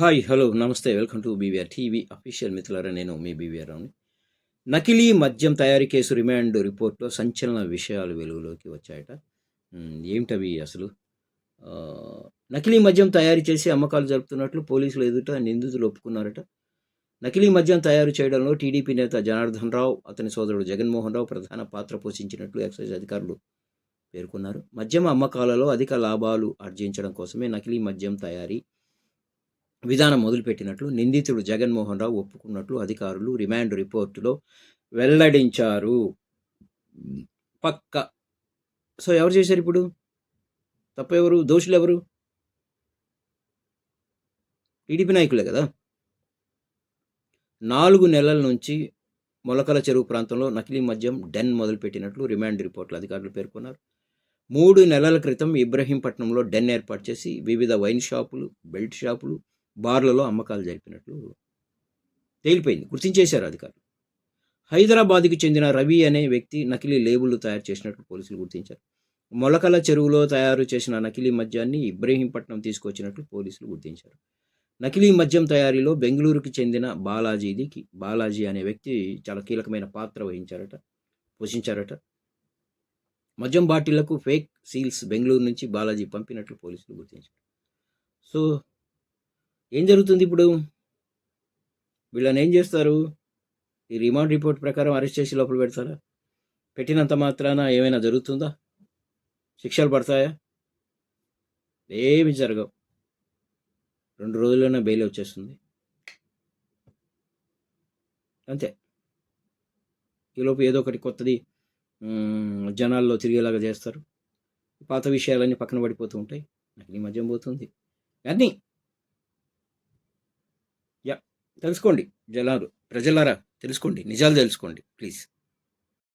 Hi hello నమస్తే welcome to BVR TV official మిత్రులారా నేను మీ బీవీఆర్ రావుని. నకిలీ మద్యం తయారీ కేసు రిమాండ్ రిపోర్ట్లో సంచలన విషయాలు వెలుగులోకి వచ్చాయట. ఏమిటవి అసలు? నకిలీ మద్యం తయారు చేసి అమ్మకాలు జరుపుతున్నట్లు పోలీసులు ఎదుట నిందితులు ఒప్పుకున్నారట. నకిలీ మద్యం తయారు చేయడంలో టీడీపీ నేత జనార్దన్ రావు అతని సోదరుడు జగన్మోహన్ రావు ప్రధాన పాత్ర పోషించినట్లు ఎక్సైజ్ అధికారులు పేర్కొన్నారు. మద్యం అమ్మకాలలో అధిక లాభాలు ఆర్జించడం కోసమే నకిలీ మద్యం తయారీ విధానం మొదలుపెట్టినట్లు నిందితుడు జగన్మోహన్ రావు ఒప్పుకున్నట్లు అధికారులు రిమాండ్ రిపోర్టులో వెల్లడించారు. పక్క. సో ఎవరు చేశారు ఇప్పుడు? తప్పు ఎవరు? దోషులు ఎవరు? టీడీపీ నాయకులే కదా? నాలుగు నెలల నుంచి మొలకల చెరువు ప్రాంతంలో నకిలీ మద్యం డెన్ మొదలుపెట్టినట్లు రిమాండ్ రిపోర్టులు అధికారులు పేర్కొన్నారు. మూడు నెలల క్రితం ఇబ్రహీంపట్నంలో డెన్ ఏర్పాటు చేసి వివిధ వైన్ షాపులు బెల్ట్ షాపులు బార్లలో అమ్మకాలు జరిపినట్లు తేలిపోయింది. గుర్తించేశారు అధికారులు. హైదరాబాద్కు చెందిన రవి అనే వ్యక్తి నకిలీ లేబుల్ తయారు చేసినట్లు పోలీసులు గుర్తించారు. మొలకల చెరువులో తయారు చేసిన నకిలీ మద్యాన్ని ఇబ్రహీంపట్నం తీసుకొచ్చినట్లు పోలీసులు గుర్తించారు. నకిలీ మద్యం తయారీలో బెంగళూరుకి చెందిన బాలాజీదికి బాలాజీ అనే వ్యక్తి చాలా కీలకమైన పాత్ర వహించారట పోషించారట. మద్యం బాటిళ్ళకు ఫేక్ సీల్స్ బెంగళూరు నుంచి బాలాజీ పంపినట్లు పోలీసులు గుర్తించారు. సో ఏం జరుగుతుంది ఇప్పుడు? వీళ్ళని ఏం చేస్తారు? ఈ రిమాండ్ రిపోర్ట్ ప్రకారం అరెస్ట్ చేసి లోపల పెడతారా? పెట్టినంత మాత్రాన ఏమైనా జరుగుతుందా? శిక్షలు పడతాయా? ఏమి జరగవు. రెండు రోజుల్లోనే బెయిల్ వచ్చేస్తుంది. అంతే. ఈలోపు ఏదో ఒకటి కొత్తది జనాల్లో తిరిగేలాగా చేస్తారు. పాత విషయాలన్నీ పక్కన పడిపోతూ ఉంటాయి. నాకు ఈ మధ్యం పోతుంది. అన్నీ తెలుసుకోండి జలాలు ప్రజలారా తెలుసుకోండి నిజాలు తెలుసుకోండి ప్లీజ్.